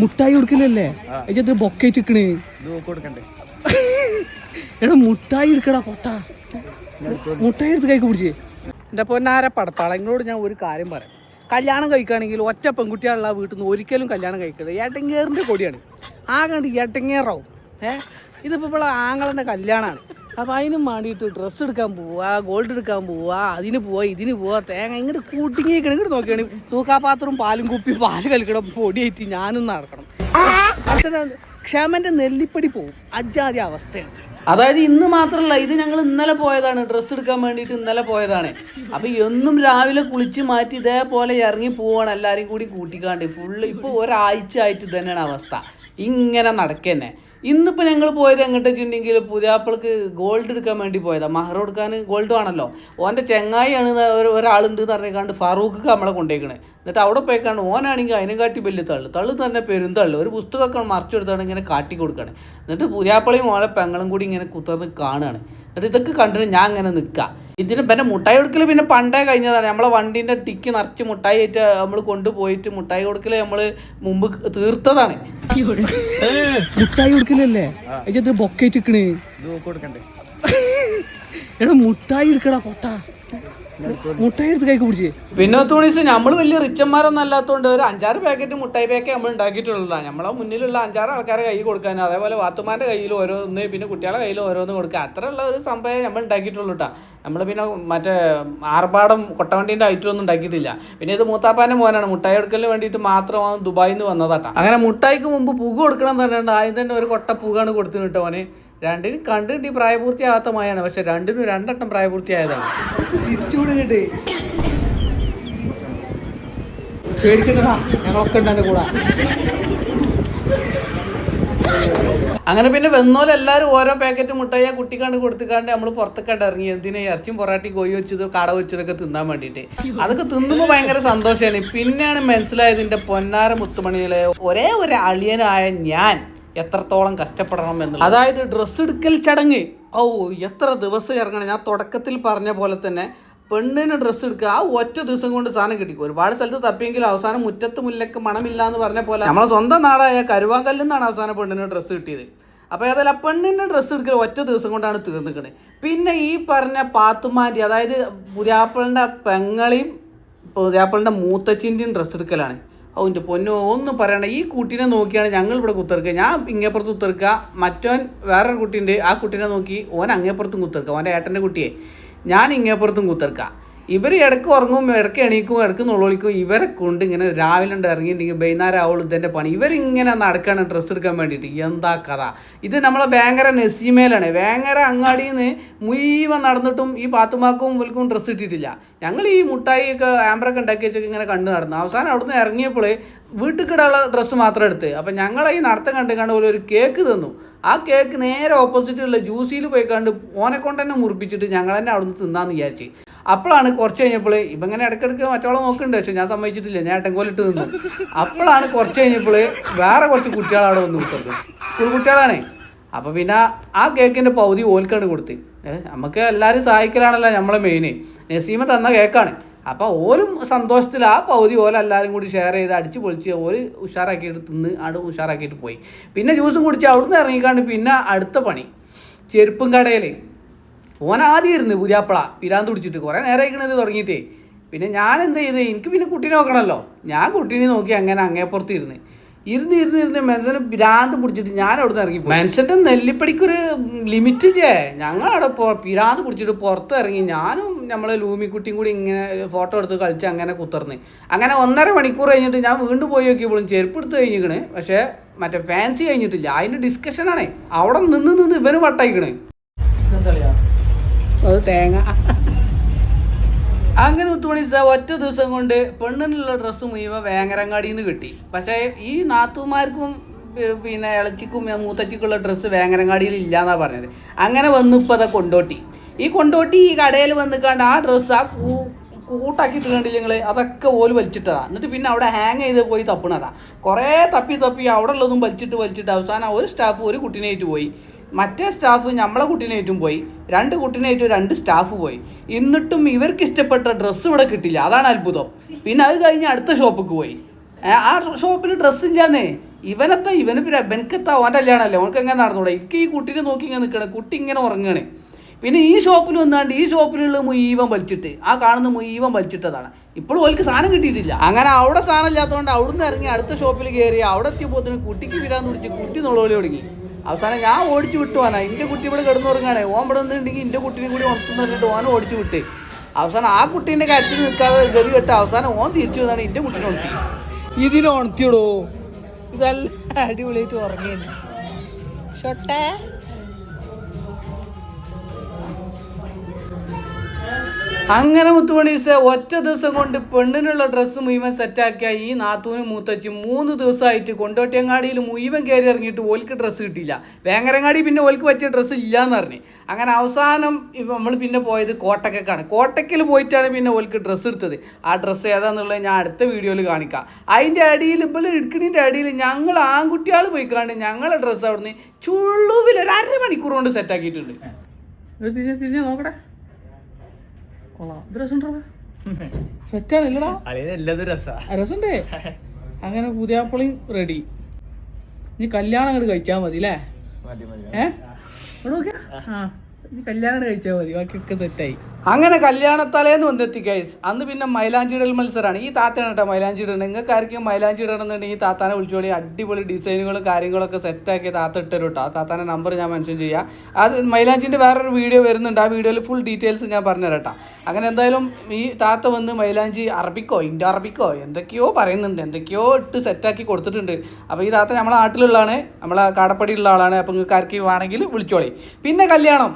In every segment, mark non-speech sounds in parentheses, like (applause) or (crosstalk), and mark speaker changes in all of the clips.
Speaker 1: മുട്ടായി കൊടുക്കലല്ലേ ഇത് ബൊക്കേറ്റ് ഇക്കണ് എടാ മുട്ടായി എടുക്കടാ കൊട്ട മുട്ടായി എടുത്ത് കൈക്ക് പിടിച്ചേ. എന്റെ പൊന്നാര പടത്താളങ്ങളോട് ഞാൻ ഒരു കാര്യം പറയാം. കല്യാണം കഴിക്കുകയാണെങ്കിൽ ഒറ്റ പെൺകുട്ടികളുള്ള വീട്ടിൽ നിന്ന് ഒരിക്കലും കല്യാണം കഴിക്കരുത്. ഏട്ടങ്ങേറിന്റെ കൊടിയാണ് ആകണ്ട് ഏട്ടങ്ങേറാവും ഏഹ് ഇതിപ്പോൾ ഇപ്പോൾ ആങ്ങളുടെ കല്യാണമാണ് അപ്പോൾ അതിനും വേണ്ടിയിട്ട് ഡ്രസ്സ് എടുക്കാൻ പോവുക ഗോൾഡ് എടുക്കാൻ പോവുക അതിന് പോവുക ഇതിന് പോവുക തേങ്ങ ഇങ്ങോട്ട് കൂട്ടിങ്ങിക്കണം ഇങ്ങോട്ട് നോക്കുകയാണെങ്കിൽ തൂക്കാപാത്രവും പാലും കുപ്പി പാൽ കളിക്കണം പൊടിയേറ്റ് ഞാനും നടക്കണം. അച്ഛനെ ക്ഷമന്റെ നെല്ലിപ്പടി പോവും. അജാതി അവസ്ഥയാണ്. അതായത് ഇന്ന് മാത്രമല്ല ഇത് ഞങ്ങൾ ഇന്നലെ പോയതാണ്. ഡ്രസ്സ് എടുക്കാൻ വേണ്ടിയിട്ട് ഇന്നലെ പോയതാണ്. അപ്പോൾ എന്നും രാവിലെ കുളിച്ച് മാറ്റി ഇതേപോലെ ഇറങ്ങി പോവാണ് എല്ലാവരും കൂടി കൂട്ടിക്കാണ്ട്. ഫുള്ള് ഇപ്പോൾ ഒരാഴ്ച ആയിട്ട് തന്നെയാണ് അവസ്ഥ. ഇങ്ങനെ നടക്കന്നെ. ഇന്നിപ്പോൾ ഞങ്ങൾ പോയത് എങ്ങോട്ട് വെച്ചിട്ടുണ്ടെങ്കിൽ പുതിയാപ്പിൾക്ക് ഗോൾഡ് എടുക്കാൻ വേണ്ടി പോയതാണ് മഹർ കൊടുക്കാൻ ഗോൾഡ് ആണല്ലോ ഓന്റെ ചെങ്ങായിയാണ് ഒരാളുണ്ട് എന്ന് പറഞ്ഞേക്കാണ്ട് ഫറൂഖ് നമ്മളെ കൊണ്ടേക്കണേ. എന്നിട്ട് അവിടെ പോയിക്കാണ്ട് ഓനാണെങ്കിൽ അതിനെ കാട്ടി വലിയ തള്ളു. തള്ളു തന്നെ പെരുന്തള്ളു ഒരു പുസ്തകമൊക്കെ മറിച്ചെടുത്താണ് ഇങ്ങനെ കാട്ടി കൊടുക്കുകയാണ് എന്നിട്ട് പുതിയാപ്പിളയും ഓളെ പെങ്ങളും കൂടി ഇങ്ങനെ കുത്തർന്ന് കാണുകയാണ് എന്നിട്ട് ഇതൊക്കെ കണ്ടിട്ട് ഞാൻ ഇങ്ങനെ നിൽക്കുക ഇതിന് പിന്നെ മുട്ടായി കൊടുക്കൽ പിന്നെ പണ്ടേ കഴിഞ്ഞതാണ്. നമ്മളെ വണ്ടീന്റെ ടിക്ക് നിറച്ച് മുട്ടായി ആയിട്ട് നമ്മൾ കൊണ്ടുപോയിട്ട് മുട്ടായി കൊടുക്കൽ നമ്മൾ മുമ്പ് തീർത്തതാണ്. മുട്ടായി കൊടുക്കലല്ലേ? ബൊക്കേറ്റ് ഇക്കണ് എടാ മുട്ടായി എടുക്കടാ കൊട്ട. മുട്ടായി എടുത്ത് കൈക്ക് പിടിച്ചേ. പിന്നെ തോണീസ് നമ്മൾ വലിയ റിച്ചന്മാരൊന്നും അല്ലാത്തതുകൊണ്ട് ഒരു അഞ്ചാറ് പാക്കറ്റ് മുട്ടായി പാക്കേ നമ്മൾ ഉണ്ടാക്കിയിട്ടുള്ളതാണ്. നമ്മളെ മുന്നിലുള്ള അഞ്ചാറ് ആൾക്കാരെ കൈ കൊടുക്കാൻ അതേപോലെ വാത്തുമാന്റെ കയ്യിൽ ഓരോന്ന് പിന്നെ കുട്ടികളുടെ കയ്യിൽ ഓരോന്ന് കൊടുക്കുക അത്രയുള്ള ഒരു സംഭവം നമ്മൾ ഉണ്ടാക്കിയിട്ടുള്ളൂ കേട്ടോ നമ്മൾ പിന്നെ മറ്റേ ആർഭാടം കൊട്ടവണ്ടീന്റെ ഐറ്റമൊന്നും ഉണ്ടാക്കിയിട്ടില്ല. പിന്നെ ഇത് മൂത്താപ്പാന്റെ മോനാണ്. മുട്ടായി എടുക്കലിന് വേണ്ടിയിട്ട് മാത്രമാണ് ദുബായിൽ നിന്ന് വന്നതാട്ടാ. അങ്ങനെ മുട്ടായിക്ക് മുമ്പ് പുക കൊടുക്കണം പറഞ്ഞിട്ടുണ്ട് ആദ്യം തന്നെ ഒരു കൊട്ട പുകയാണ് കൊടുത്തു കേട്ടോ അവന് രണ്ടിനും കണ്ടിട്ട് ഈ പ്രായപൂർത്തിയാകാത്ത മായാണ് പക്ഷെ രണ്ടിനും രണ്ടട്ടം പ്രായപൂർത്തിയായതാണ്. പേടിക്കണ്ടടാ ഞങ്ങളൊക്കെ ഉണ്ട് കൂടെ. അങ്ങനെ പിന്നെ വന്നോലെ എല്ലാവരും ഓരോ പാക്കറ്റ് മുട്ടായി കുട്ടിക്കാണ്ട് കൊടുത്തിക്കാണ്ട് നമ്മൾ പുറത്തേക്കാണ്ട് ഇറങ്ങി. എന്തിനാ ഇറച്ചിയും പൊറാട്ടി കോഴി വെച്ചത് കട വെച്ചതൊക്കെ തിന്നാൻ വേണ്ടിയിട്ട്. അതൊക്കെ തിന്നുമ്പോൾ ഭയങ്കര സന്തോഷമാണ് പിന്നെയാണ് മനസ്സിലായത് എന്റെ പൊന്നാര മുത്തുമണികളെ ഒരേ ഒരു അളിയനായ ഞാൻ എത്രത്തോളം കഷ്ടപ്പെടണം എന്നുള്ളത്. അതായത് ഡ്രസ്സ് എടുക്കൽ ചടങ്ങ്. ഓ എത്ര ദിവസം ഇറങ്ങണം. ഞാൻ തുടക്കത്തിൽ പറഞ്ഞ പോലെ തന്നെ പെണ്ണിന് ഡ്രസ്സ് എടുക്കുക ആ ഒറ്റ ദിവസം കൊണ്ട് സാധനം കിട്ടിക്കും? ഒരുപാട് സ്ഥലത്ത് തപ്പിയെങ്കിലും അവസാനം മുറ്റത്ത് മുല്ലക്ക് മണമില്ല എന്ന് പറഞ്ഞ പോലെ നമ്മളെ സ്വന്തം നാടായ കരുവാങ്കല്ലിൽ നിന്നാണ് അവസാനം പെണ്ണിന് ഡ്രസ്സ് കിട്ടിയത്. അപ്പോൾ ഏതായാലും ആ പെണ്ണിന്റെ ഡ്രസ്സ് എടുക്കൽ ഒറ്റ ദിവസം കൊണ്ടാണ് തീർന്നിക്കണത് പിന്നെ ഈ പറഞ്ഞ പാത്തുമാന്റെ അതായത് പുരാപ്പിളിന്റെ പെങ്ങളെയും പുതിയാപ്പിളിന്റെ മൂത്തച്ഛന്റെയും ഡ്രസ്സ് എടുക്കലാണ്. അവന്റെ പൊന്നോ ഒന്നും പറയണ്ട. ഈ കുട്ടീനെ നോക്കിയാണ് ഞങ്ങൾ ഇവിടെ കുത്തിർക്കുക. ഞാൻ ഇങ്ങേപ്പുറത്ത് കുത്തിർക്കുക. മറ്റോൻ വേറൊരു കുട്ടീന്റെ ആ കുട്ടീനെ നോക്കി ഓൻ അങ്ങേപ്പുറത്തും കുത്തിർക്കുക. ഓന്റെ ഏട്ടന്റെ കുട്ടിയെ. ഞാൻ ഇങ്ങേപ്പുറത്തും കുത്തിർക്കുക ഇവർ ഇടയ്ക്ക് ഉറങ്ങും ഇടയ്ക്ക് എണീക്കും ഇടയ്ക്ക് നുള്ളൊളിക്കും. ഇവരെ കൊണ്ട് ഇങ്ങനെ രാവിലെ ഉണ്ട് ഇറങ്ങിയിട്ടുണ്ടെങ്കിൽ വൈകുന്നേരം ആവുള്ളൂ ഇതിന്റെ പണി. ഇവരിങ്ങനെ നടക്കാണ് ഡ്രസ്സ് എടുക്കാൻ വേണ്ടിയിട്ട്. എന്താ കഥ? ഇത് നമ്മളെ ഭയങ്കര നെസിമേലാണ്. ഭയങ്കര അങ്ങാടിയിൽ നിന്ന് മുഴുവൻ നടന്നിട്ടും ഈ പാത്തുമാക്കും ഇവൽക്കും ഡ്രസ്സ് ഇട്ടിട്ടില്ല. ഞങ്ങൾ ഈ മുട്ടായി ഒക്കെ ആമ്പറൊക്കെ ഉണ്ടാക്കി വെച്ചൊക്കെ ഇങ്ങനെ കണ്ടു നടന്നു. അവസാനം അവിടുന്ന് ഇറങ്ങിയപ്പോൾ വീട്ടിൽ കിടാനുള്ള ഡ്രസ്സ് മാത്രം എടുത്ത്. അപ്പം ഞങ്ങളെ ഈ നടത്തം കണ്ട് കണ്ട് പോലെ ഒരു കേക്ക് തന്നു. ആ കേക്ക് നേരെ ഓപ്പോസിറ്റുള്ള ജ്യൂസിൽ പോയി കണ്ട് ഓനെ കൊണ്ട് തന്നെ മുറിപ്പിച്ചിട്ട് ഞങ്ങൾ തന്നെ അവിടുന്ന് തിന്നാന്ന് വിചാരിച്ച്. അപ്പോഴാണ് കുറച്ച് കഴിഞ്ഞപ്പോൾ ഇപ്പം ഇങ്ങനെ ഇടയ്ക്കിടയ്ക്ക് മറ്റോളം നോക്കുന്നുണ്ട്. പക്ഷെ ഞാൻ സമ്മതിച്ചിട്ടില്ല. ഞാൻ ഏട്ടൻകോലിട്ട് നിന്നു. അപ്പോഴാണ് കുറച്ച് കഴിഞ്ഞപ്പോൾ വേറെ കുറച്ച് കുട്ടികൾ അവിടെ വന്ന് കൊടുത്തത് സ്കൂൾ കുട്ടികളാണേ. അപ്പോൾ പിന്നെ ആ കേക്കിന്റെ പകുതി ഓൽക്കാണ് കൊടുത്ത്. നമുക്ക് എല്ലാവരും സഹായിക്കലാണല്ലോ നമ്മളെ മെയിൻ നസീമ തന്ന കേക്കാണ്. അപ്പോൾ ഓലും സന്തോഷത്തിൽ ആ പകുതി ഓല എല്ലാവരും കൂടി ഷെയർ ചെയ്ത് അടിച്ച് പൊളിച്ച് ഓൽ ഉഷാറാക്കിയിട്ട് തിന്ന് അവിടെ ഉഷാറാക്കിയിട്ട് പോയി. പിന്നെ ജ്യൂസും കുടിച്ച് അവിടുന്ന് ഇറങ്ങിക്കാണ്ട് പിന്നെ അടുത്ത പണി. ചെരുപ്പും കടയിൽ ഓൻ ആദ്യം ഇരുന്ന് പുതിയാപ്പള പിരാന്ത് പിടിച്ചിട്ട് കുറേ നേരം ഇരിക്കണത് തുടങ്ങിയിട്ടേ. പിന്നെ ഞാൻ എന്ത് ചെയ്ത്? എനിക്ക് പിന്നെ കുട്ടീനെ നോക്കണമല്ലോ. ഞാൻ കുട്ടീനെ നോക്കി അങ്ങനെ അങ്ങേപ്പുറത്ത് ഇരുന്ന്. ഇരുന്ന് ഇരുന്ന് ഇരുന്ന് മെൻസന് പിരാന്ത് പിടിച്ചിട്ട് ഞാൻ അവിടെ നിന്ന് ഇറങ്ങി മെൻസന്റെ നെല്ലിപ്പടിക്കൊരു ലിമിറ്റ് ഇല്ലേ ഞങ്ങൾ അവിടെ പോ പിരാന്ത് പിടിച്ചിട്ട് പുറത്ത് ഇറങ്ങി ഞാനും നമ്മളെ ലൂമിക്കുട്ടിയും കൂടി ഇങ്ങനെ ഫോട്ടോ എടുത്ത് കളിച്ച് അങ്ങനെ കുത്തർന്ന്. അങ്ങനെ ഒന്നര മണിക്കൂർ കഴിഞ്ഞിട്ട് ഞാൻ വീണ്ടും പോയി നോക്കിയപ്പോഴും ചെരുപ്പ് എടുത്ത് കഴിഞ്ഞിക്കണ്. പക്ഷേ മറ്റേ ഫാൻസി കഴിഞ്ഞിട്ടില്ല. അതിന്റെ ഡിസ്കഷനാണേ അവിടെ നിന്ന് നിന്ന് ഇവന് വട്ടായിക്കണ്. അത് തേങ്ങ. അങ്ങനെ ഉത്തുമണിച്ച ഒറ്റ ദിവസം കൊണ്ട് പെണ്ണിനുള്ള ഡ്രസ്സ് മുഴുവൻ വേങ്ങരങ്ങാടിയിൽ നിന്ന് കിട്ടി. പക്ഷേ ഈ നാത്തുമാർക്കും പിന്നെ ഇളച്ചിക്കും മൂത്തച്ചിക്കുള്ള ഡ്രസ്സ് വേങ്ങരങ്ങാടിയിൽ ഇല്ലാന്നാ പറഞ്ഞത്. അങ്ങനെ വന്ന് ഇപ്പോൾ അതാ കൊണ്ടോട്ടി. ഈ കൊണ്ടോട്ടി ഈ കടയിൽ വന്നിക്കാണ്ട് ആ ഡ്രസ്സ് ആ കൂ കൂട്ടാക്കിയിട്ട് കണ്ടില്ല അതൊക്കെ ഓൽ വലിച്ചിട്ടതാ. എന്നിട്ട് പിന്നെ അവിടെ ഹാങ് ചെയ്ത് പോയി തപ്പണതാ. കുറേ തപ്പി തപ്പി അവിടെ ഉള്ളതും വലിച്ചിട്ട് വലിച്ചിട്ട് അവസാനം ഒരു സ്റ്റാഫ് ഒരു കുട്ടീനായിട്ട് പോയി. മറ്റേ സ്റ്റാഫ് നമ്മളെ കുട്ടീനേറ്റും പോയി. രണ്ട് കുട്ടീനേറ്റും രണ്ട് സ്റ്റാഫ് പോയി. എന്നിട്ടും ഇവർക്ക് ഇഷ്ടപ്പെട്ട ഡ്രസ്സ് ഇവിടെ കിട്ടില്ല. അതാണ് അത്ഭുതം. പിന്നെ അത് കഴിഞ്ഞ് അടുത്ത ഷോപ്പിക്ക് പോയി. ആ ഷോപ്പിൽ ഡ്രസ്സ് ഇല്ലാന്നേ. ഇവനത്ത ഇവന് പിന്നെ ഇവനക്കെത്താ ഓന്റെ കല്യാണമല്ലേ ഓനക്ക് എങ്ങനെ നടന്നൂടെ? എനിക്ക് ഈ കുട്ടീനെ നോക്കി ഇങ്ങനെ നിൽക്കണം കുട്ടി ഇങ്ങനെ ഉറങ്ങുകയാണ് പിന്നെ ഈ ഷോപ്പിൽ വന്നാണ്ട് ഈ ഷോപ്പിലുള്ള മുയ്യവൻ വലിച്ചിട്ട്. ആ കാണുന്ന മുയ്യവൻ വലിച്ചിട്ടതാണ്. ഇപ്പോഴും ഓൽക്ക് സാധനം കിട്ടിയിട്ടില്ല. അങ്ങനെ അവിടെ സാധനം ഇല്ലാത്തതുകൊണ്ട് അവിടുന്ന് ഇറങ്ങി അടുത്ത ഷോപ്പിൽ കയറി അവിടെ എത്തിയപ്പോൾ കുട്ടിക്ക് വിരാന്ന് പിടിച്ച് കുട്ടി നുള്ളോളി തുടങ്ങി. അവസാനം ഞാൻ ഓടിച്ചു വിട്ടു പോനാ എന്റെ കുട്ടി ഇവിടെ കിടന്നുറങ്ങാണേ. ഓൻ ഇവിടെ നിന്നുണ്ടെങ്കിൽ എന്റെ കുട്ടീനെ കൂടി ഉണർത്തുന്ന പറഞ്ഞിട്ട് ഓൻ ഓടിച്ചു വിട്ട്. അവസാനം ആ കുട്ടീന്റെ കരച്ചിൽ നിൽക്കാതെ ഗതി കെട്ട് അവസാനം ഓൻ തിരിച്ചു വന്നാണ് എന്റെ കുട്ടീനെ ഉണർത്തി. ഇതിനെ ഉണർത്തിയോടോ. ഇതല്ല അടിപൊളിയായിട്ട് ഉറങ്ങിയത് ഷൊട്ടേ. അങ്ങനെ മുത്തുമണീസ് ഒറ്റ ദിവസം കൊണ്ട് പെണ്ണിനുള്ള ഡ്രസ്സ് മുഴുവൻ സെറ്റാക്കിയ ഈ നാത്തൂനും മൂത്തച്ചും മൂന്ന് ദിവസമായിട്ട് കൊണ്ടോട്ടിയങ്ങാടിയിൽ മുഴുവൻ കയറി ഇറങ്ങിയിട്ട് ഓൽക്ക് ഡ്രസ്സ് കിട്ടിയില്ല. വേങ്ങരങ്ങാടി പിന്നെ ഓൽക്ക് പറ്റിയ ഡ്രസ്സ് ഇല്ലയെന്ന് പറഞ്ഞു. അങ്ങനെ അവസാനം നമ്മൾ പിന്നെ പോയത് കോട്ടക്കക്കാണ്. കോട്ടക്കൽ പോയിട്ടാണ് പിന്നെ ഓൽക്ക് ഡ്രസ്സ് എടുത്തത്. ആ ഡ്രസ്സ് ഏതാന്നുള്ളത് ഞാൻ അടുത്ത വീഡിയോയിൽ കാണിക്കാം. അതിന്റെ അടിയിൽ ഇപ്പോൾ എടുക്കണിന്റെ അടിയിൽ ഞങ്ങൾ ആൺകുട്ടികൾ പോയി കാണും ഞങ്ങളെ ഡ്രസ്സ് അവിടുന്ന് ചുള്ളുവിൽ ഒരു അരമണിക്കൂർ കൊണ്ട് സെറ്റാക്കിയിട്ടുണ്ട് നോക്കട്ടെ കൊള്ളാം. ഇത് രസമുണ്ടോ സെറ്റാണ് ഇല്ലടാ
Speaker 2: എല്ലാതും രസാ.
Speaker 1: രസമുണ്ടേ. (laughs) അങ്ങനെ പുതിയാപ്പളി റെഡി ഇനി കല്യാണം അങ്ങോട്ട് കഴിച്ചാൽ മതി അല്ലേ ഏഹ് ആ ഇനി കല്യാണം കഴിച്ചാൽ മതി ബാക്കിയൊക്കെ സെറ്റായി അങ്ങനെ കല്യാണത്തലേന്ന് വന്നെത്തി ഗൈസ് അന്ന് പിന്നെ മൈലാഞ്ചി ഇടൽ മത്സരമാണ് ഈ താത്തയാണ് കേട്ടോ മൈലാഞ്ചി ഇടണം നിങ്ങൾക്ക് ആർക്കും മൈലാഞ്ചി ഇടണമെന്നുണ്ടെങ്കിൽ ഈ താത്താനെ വിളിച്ചോളി അടിപൊളി ഡിസൈനുകളും കാര്യങ്ങളൊക്കെ സെറ്റാക്കി താത്ത ഇട്ടരും കേട്ടോ. ആ താത്താനെ നമ്പർ ഞാൻ മെൻഷൻ ചെയ്യാം. അത് മൈലാഞ്ചിന്റെ വേറൊരു വീഡിയോ വരുന്നുണ്ട്. ആ വീഡിയോയിൽ ഫുൾ ഡീറ്റെയിൽസ് ഞാൻ പറഞ്ഞു കേട്ടോ. അങ്ങനെ എന്തായാലും ഈ താത്ത വന്ന് മൈലാഞ്ചി അറബിക്കോ ഇൻഡോ അറബിക്കോ എന്തൊക്കെയോ പറയുന്നുണ്ട്. എന്തൊക്കെയോ ഇട്ട് സെറ്റാക്കി കൊടുത്തിട്ടുണ്ട്. അപ്പോൾ ഈ താത്ത നമ്മളെ നാട്ടിലുള്ളതാണ് നമ്മളെ കാടപ്പടിയുള്ള ആളാണ്. അപ്പോൾ നിങ്ങൾക്ക് ആർക്കും വേണമെങ്കിൽ വിളിച്ചോളി. പിന്നെ കല്യാണം.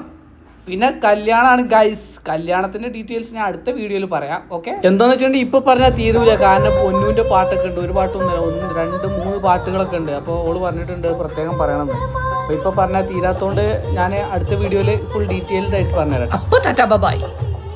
Speaker 1: പിന്നെ കല്യാണമാണ് ഗൈസ് കല്യാണത്തിന്റെ ഡീറ്റെയിൽസ് ഞാൻ അടുത്ത വീഡിയോയിൽ പറയാം ഓക്കെ എന്താന്ന് വെച്ചിട്ടുണ്ടെങ്കിൽ ഇപ്പൊ പറഞ്ഞാൽ തീരുമില്ല കാരണം പൊന്നുവിന്റെ പാട്ടൊക്കെ ഉണ്ട് ഒരു പാട്ടൊന്നുമില്ല ഒന്ന് രണ്ട് മൂന്ന് പാട്ടുകളൊക്കെ ഉണ്ട്. അപ്പോൾ ഓൾ പറഞ്ഞിട്ടുണ്ട് പ്രത്യേകം പറയണമെന്ന്. അപ്പൊ ഇപ്പൊ പറഞ്ഞാൽ തീരാത്തോണ്ട് ഞാൻ അടുത്ത വീഡിയോയിൽ ഫുൾ ഡീറ്റെയിൽഡ് ആയിട്ട് പറഞ്ഞുതരാം.
Speaker 3: അപ്പൊ ടാറ്റാ ബൈ